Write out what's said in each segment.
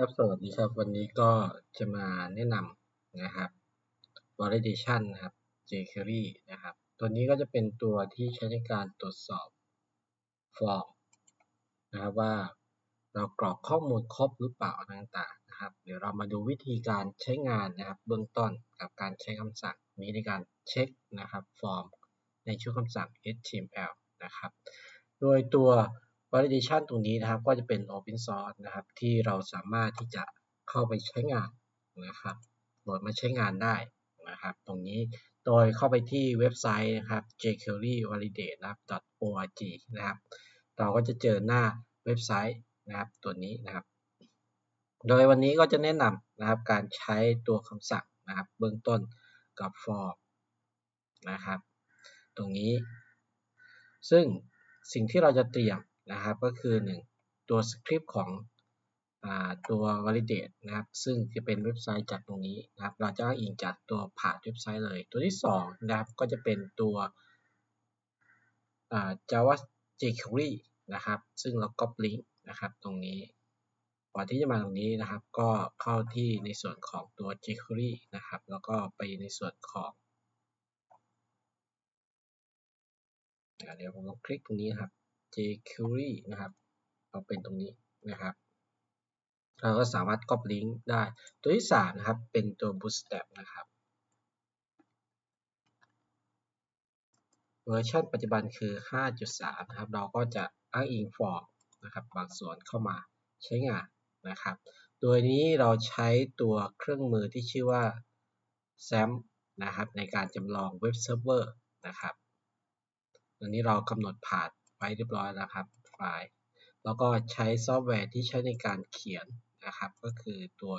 ครับสวัสดีครับ วันนี้ก็จะมาแนะนำนะครับ validation นะครับ jQuery นะครับ ตัวนี้ก็จะเป็นตัวที่ใช้ในการตรวจสอบฟอร์มนะครับว่าเรากรอกข้อมูลครบหรือเปล่าต่างๆนะครับ เดี๋ยวเรามาดูวิธีการใช้งานนะครับ เบื้องต้นกับการใช้คำสั่งนี้ในการเช็คนะครับฟอร์มในชุดคำสั่ง HTML นะครับ โดยตัว validation ตรงนี้นะครับ ก็จะเป็น open source นะครับ ที่เราสามารถที่จะเข้าไปใช้งานนะครับโหลดมาใช้งานได้นะครับ ตรงนี้โดยเข้าไปที่เว็บไซต์นะครับ jQueryvalidate นะครับ .org นะครับ เราก็จะเจอหน้าเว็บไซต์นะครับตัวนี้นะครับ โดยวันนี้ก็จะแนะนำนะครับการใช้ตัวคำสั่งนะครับ เบื้องต้นกับ for นะครับ ตรงนี้ ซึ่งสิ่งที่เราจะเตรียม นะครับ ก็คือ 1 ตัวสคริปต์ของอตัว validate นะครับ ซึ่งจะเป็นเว็บไซต์จากตรงนี้นะครับ เราจะอ้างอิงจากตัวผ่านเว็บไซต์เลย ตัวที่ 2 นะครับ ก็จะเป็นตัว Java jQuery นะครับ ซึ่งเรา copy link นะครับ ตรงนี้ก่อนที่จะมาตรงนี้นะครับ ก็เข้าที่ในส่วนของตัว jQuery นะครับ แล้วก็ไปในส่วนของเดี๋ยวผมลองคลิกตรงนี้ครับ jQuery นะครับเอาเป็นตรงนี้นะครับ เราก็สามารถ copy link ได้ ตัวที่ 3 นะครับ เป็นตัว bootstrap นะครับเวอร์ชันปัจจุบันคือ 5.3 นะครับ เราก็จะอ้างอิงฟอร์มนะครับ บางส่วนเข้ามาใช้งานนะครับโดยนี้เราใช้ตัวเครื่องมือที่ชื่อว่า SAM นะครับ ในการจำลองเว็บเซิร์ฟเวอร์นะครับตรงนี้เรากำหนดผ่าน ไว้เรียบร้อยแล้วครับไฟล์แล้วก็ใช้ซอฟต์แวร์ที่ใช้ในการเขียนนะครับ ก็คือตัว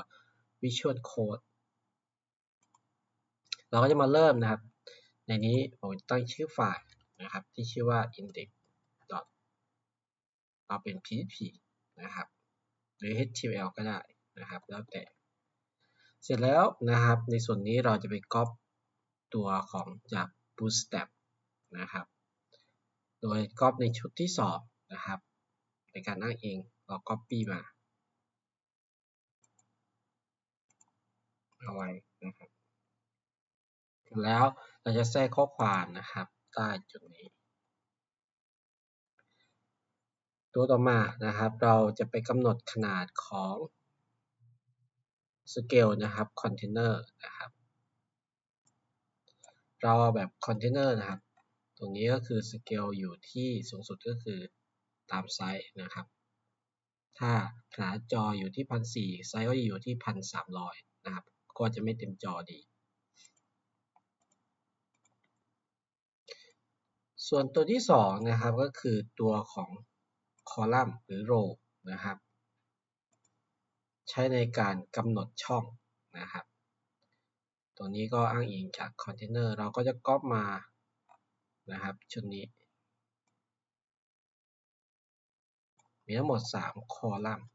Visual Code เราก็จะมาเริ่มนะครับ ในนี้ผมตั้งชื่อไฟล์นะครับ ที่ชื่อว่า index. เอาเป็น php นะครับ หรือ html ก็ได้นะครับ แล้วแต่ เสร็จแล้วนะครับ ในส่วนนี้เราจะไปก๊อปตัวของจาก bootstrap นะครับ โดยก๊อปในชุดที่2นะครับ ในการอ้างอิงเรา Copy มาเอาไว้นะครับแล้วเราจะแทรกข้อความนะครับใต้จุดนี้ ตัวต่อมานะครับ เราจะไปกำหนดขนาดของสเกลนะครับคอนเทนเนอร์นะครับ เราแบบคอนเทนเนอร์นะครับ ตรงนี้ก็คือสเกลอยู่ที่สูงสุดก็คือตามไซส์นะครับ ถ้าขนาดจออยู่ที่พันสี่ไซส์ก็อยู่ที่พันสามร้อยนะครับ ก็จะไม่เต็มจอดี ส่วนตัวที่สองนะครับก็คือตัวของคอลัมน์หรือโรนะครับ ใช้ในการกำหนดช่องนะครับ ตัวนี้ก็อ้างอิงจากคอนเทนเนอร์เราก็จะก๊อปมา นะครับ ชุดนี้ มีทั้งหมด 3 คอลัมน์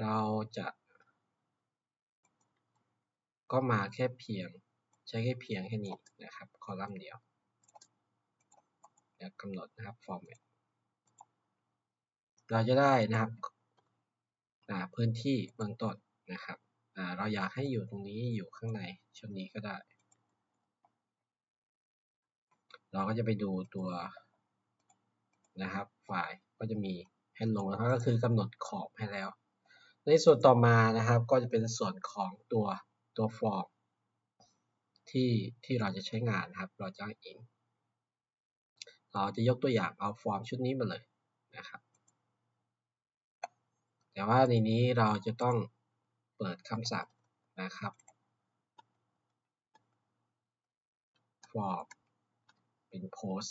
เราจะ ก็มาแค่เพียงใช้แค่เพียงแค่นี้นะครับ คอลัมน์เดียวกำหนดนะครับ format เราจะได้นะครับพื้นที่เบื้องต้นนะครับเราอยากให้อยู่ตรงนี้อยู่ข้างในชุดนี้ก็ได้ เราก็จะไปดูตัวนะครับไฟล์ก็จะมีให้ลงนะครับก็คือกำหนดขอบให้แล้ว ในส่วนต่อมานะครับก็จะเป็นส่วนของตัวตัวฟอร์มที่ที่เราจะใช้งานนครับ เราจะอิงเราจะยกตัวอย่างเอาฟอร์มชุดนี้มาเลยนะครับ แต่ว่าในนี้เราจะต้องเปิดคำสั่งนะครับ form เป็นโพส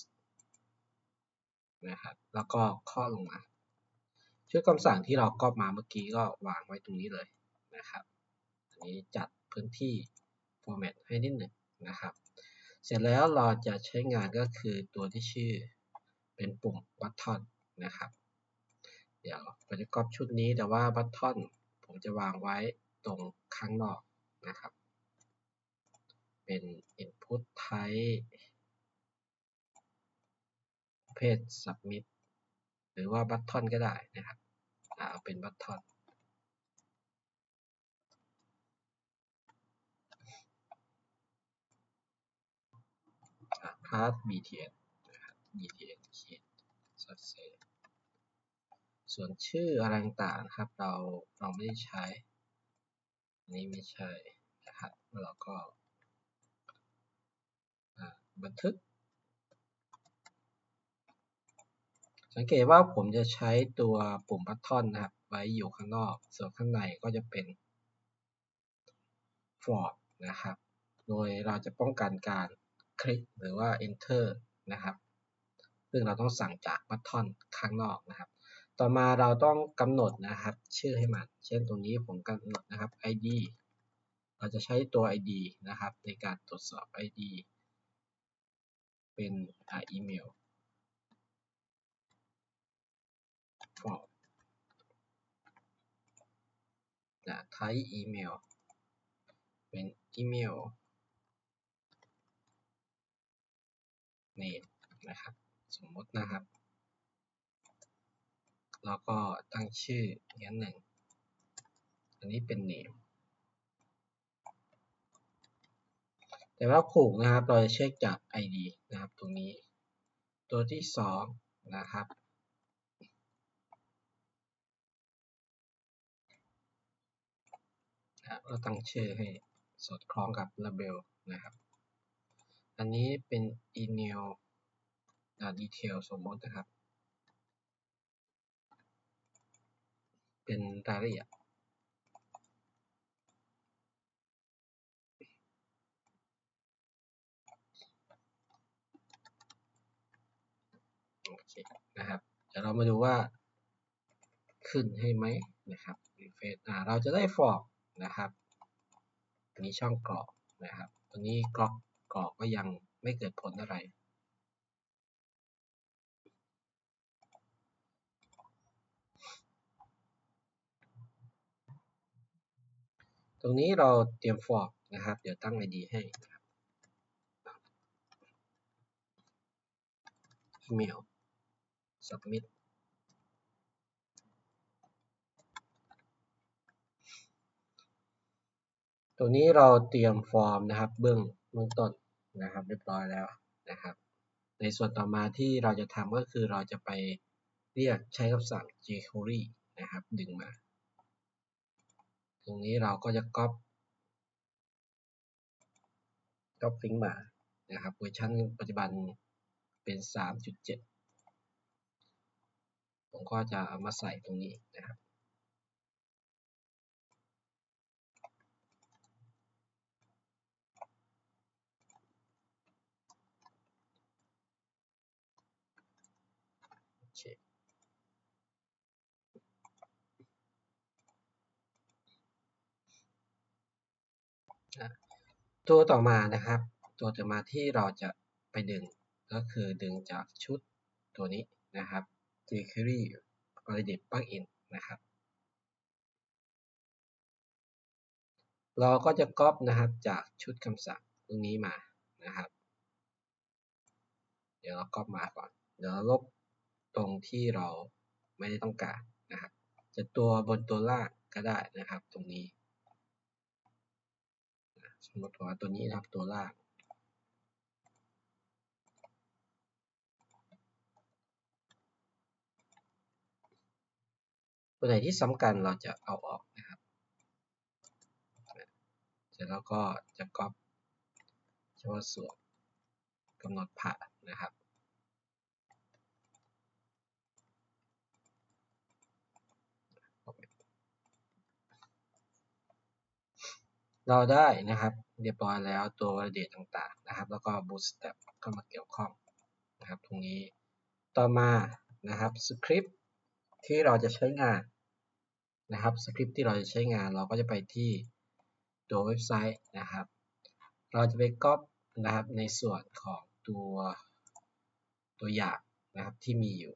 นะครับ แล้วก็ข้อลงมาชุดคำสั่งที่เราก๊อปมาเมื่อกี้ก็วางไว้ตรงนี้เลยนะครับ อันนี้จัดพื้นที่ format ให้นิดหนึ่งนะครับ เสร็จแล้วเราจะใช้งานก็คือตัวที่ชื่อเป็นปุ่ม button นะครับ เดี๋ยวผมจะก๊อปชุดนี้แต่ว่า button ผมจะวางไว้ตรงข้างนอกนะครับ เป็น input type เพศ submit หรือว่า button ก็ได้นะครับเอาเป็นบัตทอนพาส btn นะครับ btn ขีด success ส่วนชื่ออะไรต่างๆนะครับ เราเราไม่ได้ใช้ อันนี้ไม่ใช่นะครับเราก็บันทึก สังเกตว่าผมจะใช้ตัวปุ่มบัตทอนนะครับ ไว้อยู่ข้างนอก ส่วนข้างในก็จะเป็น for นะครับ โดยเราจะป้องกันการคลิกหรือว่า enter นะครับ ซึ่งเราต้องสั่งจากบัตทอนข้างนอกนะครับ ต่อมาเราต้องกำหนดนะครับ ชื่อให้มัน เช่นตรงนี้ผมกำหนดนะครับ id เราจะใช้ตัว id นะครับ ในการตรวจสอบ id เป็นอีเมล form นะ type อีเมลเป็นอีเมล name นะครับ สมมตินะครับ แล้วก็ตั้งชื่ออย่างหนึ่ง อันนี้เป็น name แต่ว่าผูกนะครับ เราจะเช็คจาก id นะครับ ตรงนี้ ตัวที่สองนะครับ เราตั้งชื่อให้สอดคล้องกับ label นะครับ อันนี้เป็น email detail สมมตินะครับ เป็นรายละเอียดโอเคนะครับ เดี๋ยวเรามาดูว่าขึ้นให้ไหมนะครับ refresh อ่าเราจะได้ฟอร์ม นะครับอันนี้ช่องกรอกนะครับตัวนี้กรอกกรอกก็ยังไม่เกิดผลอะไรตรงนี้เราเตรียมฟอร์มนะครับ เดี๋ยวตั้ง ID ให้นะครับอีเมล submit ตัวนี้เราเตรียมฟอร์มนะครับ เบื้องเบื้องต้นนะครับ เรียบร้อยแล้วนะครับ ในส่วนต่อมาที่เราจะทำก็คือเราจะไปเรียกใช้คำสั่ง jQuery นะครับ ดึงมา ตรงนี้เราก็จะก๊อปก๊อปลิงก์มานะครับเวอร์ชันปัจจุบันเป็น 3.7 ผมก็จะเอามาใส่ตรงนี้นะครับ ตัวต่อมานะครับ ตัวต่อมาที่เราจะไปดึงก็คือดึงจากชุดตัวนี้นะครับ jQuery Validate Plugin นะครับ เราก็จะก๊อปนะครับจากชุดคำสั่งตรงนี้มานะครับ เดี๋ยวเราก๊อปมาก่อน เดี๋ยวลบ ตรงที่เราไม่ได้ต้องการนะครับ จะตัวบนตัวล่างก็ได้นะครับตรงนี้สมมติว่าตัวนี้นะครับตัวล่างตัวไหนที่สำคัญเราจะเอาออกนะครับเสร็จแล้วก็จะก๊อปเฉพาะส่วนกำหนดผ่านะครับ เราได้นะครับเรียบร้อยแล้วตัว validate ต่างๆนะครับ แล้วก็ bootstrap เข้ามาเกี่ยวข้องนะครับตรงนี้ต่อมานะครับสคริปต์ที่เราจะใช้งานนะครับสคริปต์ที่เราจะใช้งานเราก็จะไปที่ตัวเว็บไซต์นะครับ เราจะไปก๊อปนะครับในส่วนของตัวตัวอย่างนะครับที่มีอยู่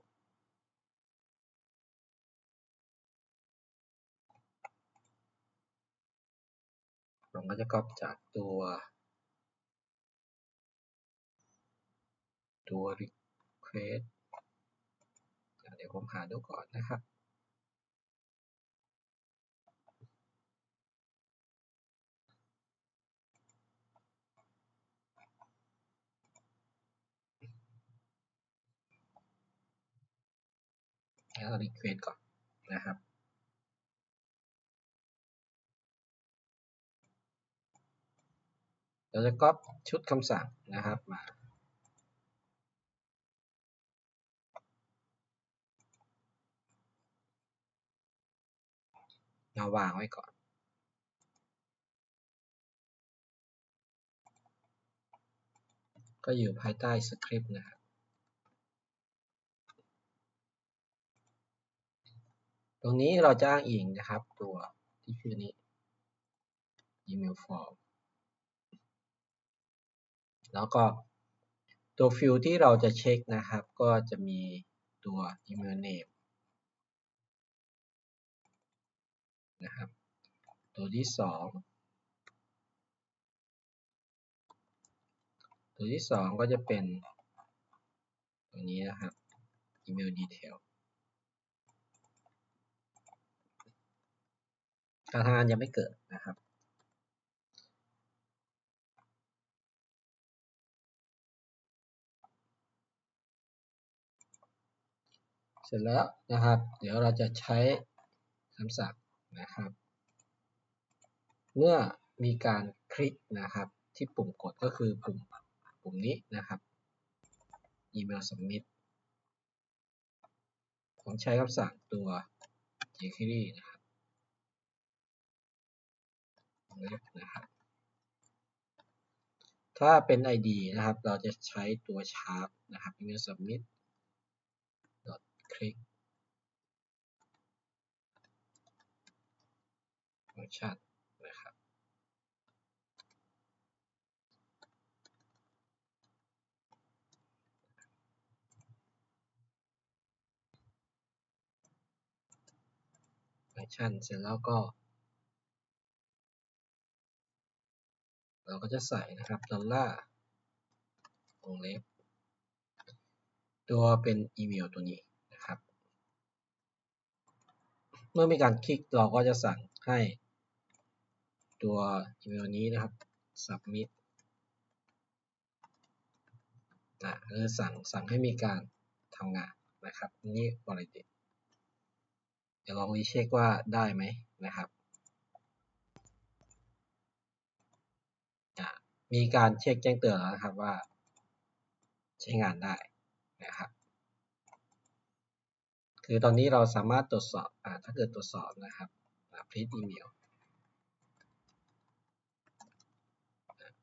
ผมก็จะ copy จากตัว ตัว request เดี๋ยวผมหาดูก่อนนะครับแล้วรีเควสก่อนนะครับ เราจะก๊อปชุดคำสั่งนะครับมาเราวางไว้ก่อน ก็อยู่ภายใต้สคริปต์นะครับตรงนี้เราจะอ้างอิงนะครับ ตัวที่ชื่อนี้ email form แล้วก็ตัวฟิลที่เราจะเช็คนะครับ ก็จะมีตัว email name นะครับ ตัวที่สองตัวที่สองก็จะเป็นตัวนี้นะครับ email detail การทำงานยังไม่เกิดนะครับ เสร็จแล้วนะครับ เดี๋ยวเราจะใช้คำสั่งนะครับ เมื่อมีการคลิกนะครับ ที่ปุ่มกดก็คือปุ่มปุ่มนี้นะครับ email submit ผมใช้คำสั่งตัว jQuery นะครับนะครับ ถ้าเป็น ID นะครับ เราจะใช้ตัว sharp นะครับ email submit dot click function นะครับ ฟังก์ชันเสร็จแล้วก็ เราก็จะใส่นะครับดอลลาร์วงเล็บตัวเป็นอีเมลตัวนี้นะครับ เมื่อมีการคลิกเราก็จะสั่งให้ตัวอีเมลนี้นะครับ submit นะคือสั่งสั่งให้มีการทำงานนะครับ นี่ validate เดี๋ยวลองรีเช็คว่าได้ไหมนะครับมีการเช็คแจ้งเตือนแล้วนะครับว่าใช้งานได้นะครับ คือตอนนี้เราสามารถตรวจสอบอถ้าเกิดตรวจสอบนะครับพลิ t อีเมล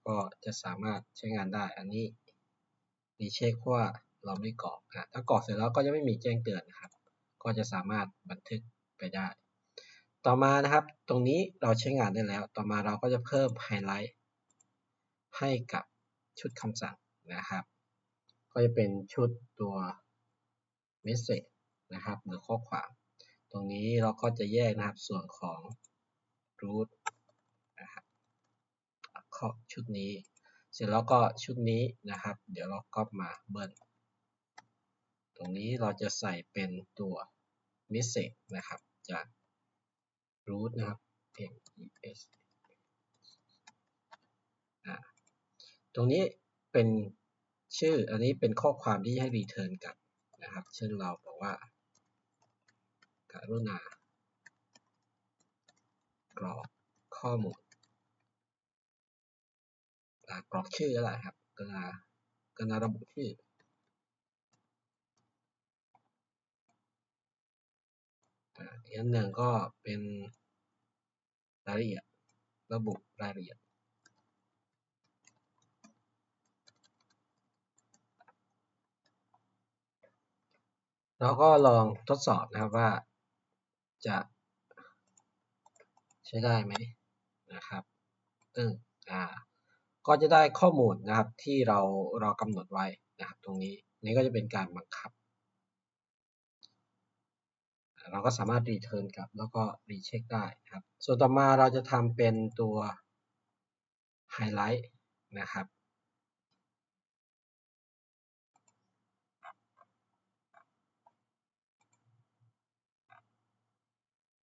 ก็จะสามารถใช้งานได้ อันนี้รีเช็คว่าเราไม่กรอกถ้ากรอกเสร็จแล้วก็จะไม่มีแจ้งเตือนนะครับ ก็จะสามารถบันทึกไปได้ ต่อมานะครับ ตรงนี้เราใช้งานได้แล้ว ต่อมาเราก็จะเพิ่มไฮไลท์ให้กับชุดคำสั่งนะครับ ก็จะเป็นชุดตัว message นะครับ หรือข้อความ ตรงนี้เราก็จะแยกนะครับส่วนของ root นะครับข้อชุดนี้ เสร็จแล้วก็ชุดนี้นะครับ เดี๋ยวเราก็มาเบิ้ลตรงนี้เราจะใส่เป็นตัว message นะครับจาก root นะครับ mes ตรงนี้เป็นชื่ออันนี้เป็นข้อความที่ให้ return กลับนะครับ เช่นเราบอกว่า การุณากรอกข้อมูลกรอกชื่ออะไรครับกนากนาระบุชื่ออีกอันหนึ่งก็เป็นรายละเอียดระบุรายละเอียดเราก็ลองทดสอบนะครับว่า จะใช้ได้ไหมนะครับซึ่งอ่าก็จะได้ข้อมูลนะครับที่เราเรากำหนดไว้นะครับ ตรงนี้นี่ก็จะเป็นการบังคับ เราก็สามารถรีเทิร์นกลับแล้วก็รีเช็คได้นะครับ ส่วนต่อมาเราจะทำเป็นตัวไฮไลท์นะครับ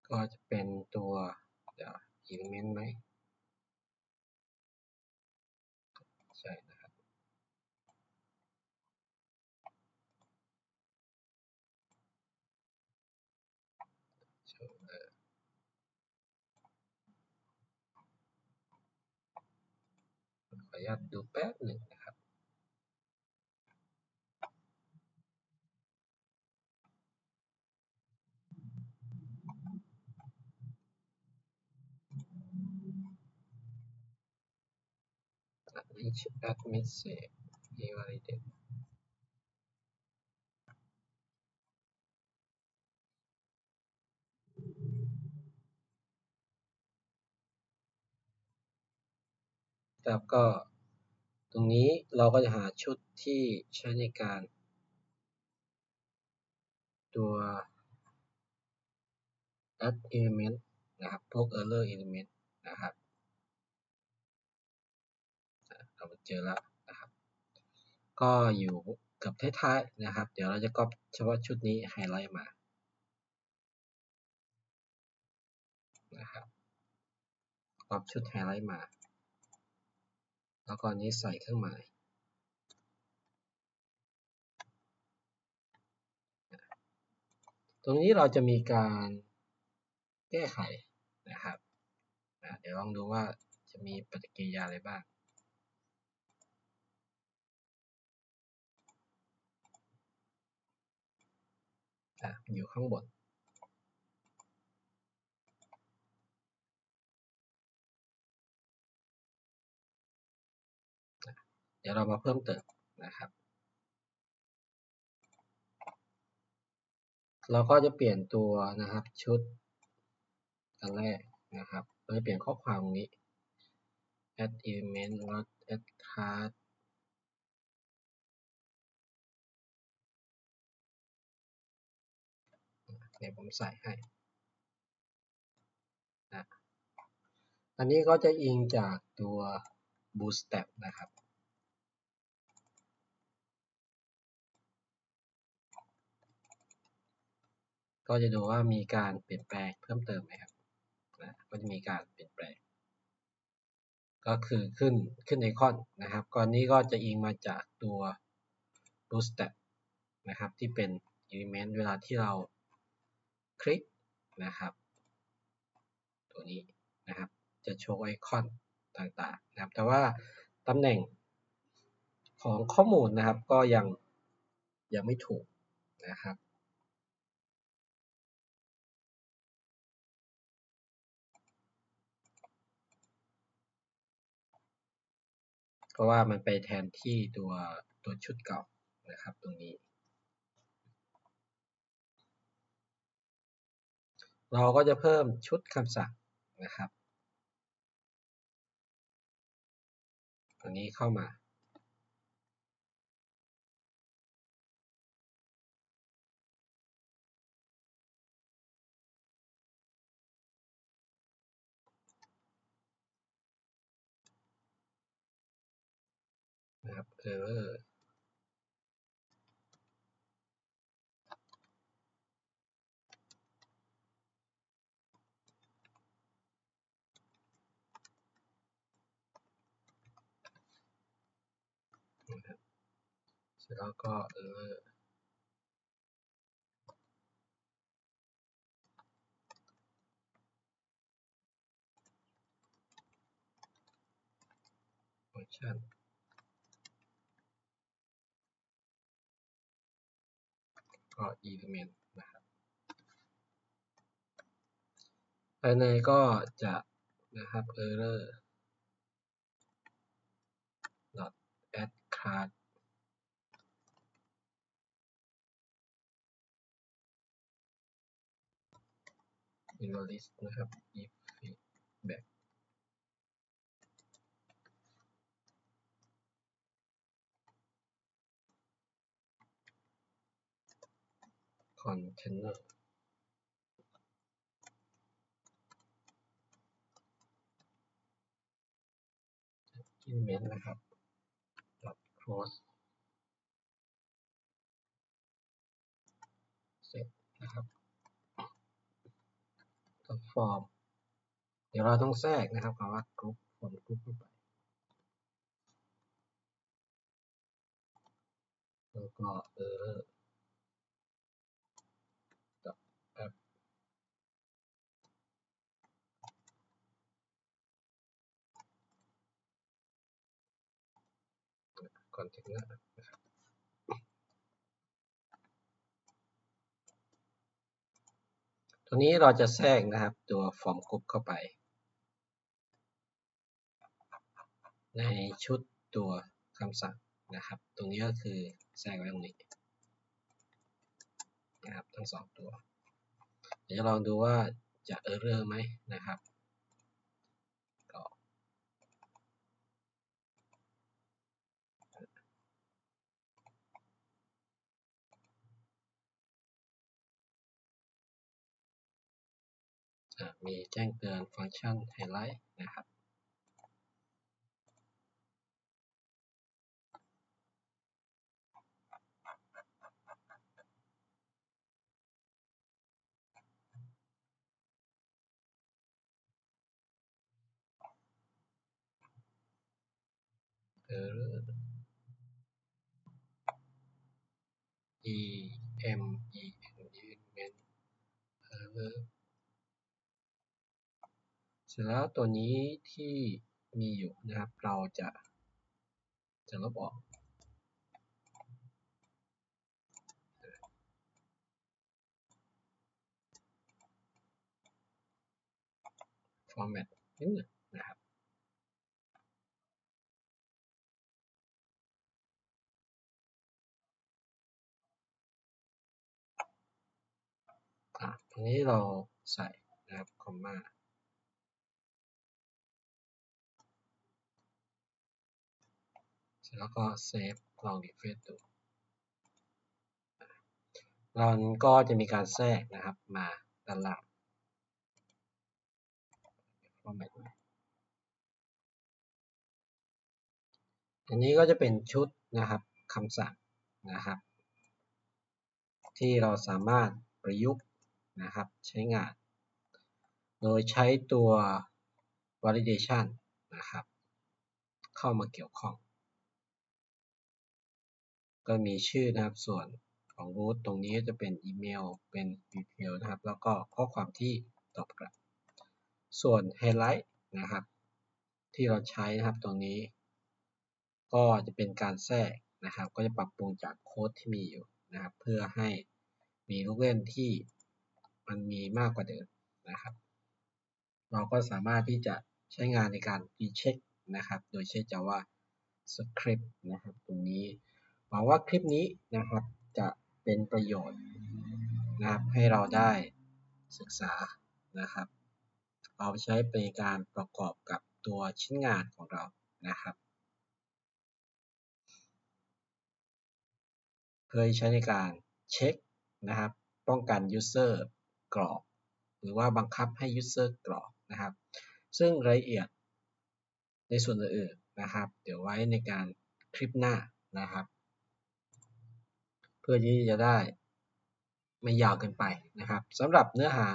ก็จะเป็นตัวเดี๋ยว element ไหมใช่นะครับ ขออนุญาตดูแป๊บหนึ่ง each admit say invalidate ครับก็ตรงนี้เราก็จะหาชุดที่ใช้ในการ ตัว add element นะครับพวก error element นะครับ เจอแล้วนะครับ ก็อยู่กับท้ายๆนะครับ เดี๋ยวเราจะก๊อปเฉพาะชุดนี้ไฮไลท์มานะครับก๊อปชุดไฮไลท์มา แล้วก็นี้ใส่เครื่องหมายตรงนี้เราจะมีการแก้ไขนะครับ เดี๋ยวลองดูว่าจะมีปฏิกิริยาอะไรบ้าง อยู่ข้างบนเดี๋ยวเรามาเพิ่มเติมนะครับ เราก็จะเปลี่ยนตัวนะครับชุดอันแรกนะครับเราจะเปลี่ยนข้อความตรงนี้ add element แล้ว add card เดี๋ยวผมใส่ให้นะอันนี้ก็จะอิงจากตัว Bootstrap นะครับก็จะดูว่ามีการเปลี่ยนแปลงเพิ่มเติมไหมครับนะก็จะมีการเปลี่ยนแปลง ก็คือขึ้นขึ้นไอคอนนะครับก่อนนี้ก็จะอิงมาจากตัว Bootstrap นะครับที่เป็น element เวลาที่เรา คลิกนะครับ ตัวนี้นะครับจะโชว์ไอคอนต่างๆนะครับ แต่ว่าตำแหน่งของข้อมูลนะครับก็ยังยังไม่ถูกนะครับเพราะว่ามันไปแทนที่ตัวตัวชุดเก่านะครับตรงนี้ เราก็จะเพิ่มชุดคำสั่งนะครับตัวนี้เข้ามา นะครับ error นะครับเสร็จ แล้วก็เออฟังก์ชันก็ element นะครับ ภายในก็จะนะครับ error dot add card invalid นะครับ if feedback container element นะครับ dot close เสร็จนะครับ dot form เดี๋ยวเราต้องแทรกนะครับคำว่า group from group เข้าไปแล้วก็ error dot app container นะครับ ตรงนี้เราจะแทรกนะครับตัวฟอร์มกรุ๊ปเข้าไป ในชุดตัวคำสั่งนะครับ ตรงนี้ก็คือแทรกไว้ตรงนี้นะครับทั้งสองตัว เดี๋ยวลองดูว่าจะเออร์เรอร์ไหมนะครับก็ มีแจ้งเตือนฟังก์ชันไฮไลท์นะครับเออ e m e n event เออเส ร็จแล้วตัวนี้ที่มีอยู่นะครับ เราจะจะลบออก format นิดหนึ่งนะครับ อะทีนี้เราใส่นะครับคอมมาเสร็จ แล้วก็เซฟลองรีเฟรชดูเราก็จะมีการแทรกนะครับมาด้านล่างอันนี้ก็จะเป็นชุดนะครับคำสั่งนะครับ ที่เราสามารถประยุกต์นะครับใช้งาน โดยใช้ตัว validation นะครับ เข้ามาเกี่ยวข้อง ก็มีชื่อนะครับ ส่วนของ root ตรงนี้จะเป็นอีเมล เป็น detail นะครับ แล้วก็ข้อความที่ตอบกลับ ส่วน highlight นะครับ ที่เราใช้นะครับตรงนี้ ก็จะเป็นการแทรกนะครับ ก็จะปรับปรุงจากโค้ดที่มีอยู่นะครับ เพื่อให้มีลูกเล่นที่มันมีมากกว่าเดิมนะครับ เราก็สามารถที่จะใช้งานในการรีเช็คนะครับ โดยใช้ Java Script นะครับ ตรงนี้ หวังว่าคลิปนี้นะครับจะเป็นประโยชน์นะครับให้เราได้ศึกษานะครับ เอาไปใช้เป็นการประกอบกับตัวชิ้นงานของเรานะครับ เพื่อใช้ในการเช็คนะครับ ป้องกัน user กรอก หรือว่าบังคับให้ user กรอกนะครับ ซึ่งรายละเอียดในส่วนอื่นๆนะครับ เดี๋ยวไว้ในการคลิปหน้านะครับ พื่อที่จะได้ไม่ยาวเกินไปนะครับสำหรับเนื้อหา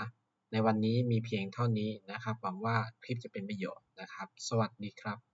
ในวันนี้มีเพียงเท่านี้นะครับ หวังว่าคลิปจะเป็นประโยชน์นะครับ สวัสดีครับ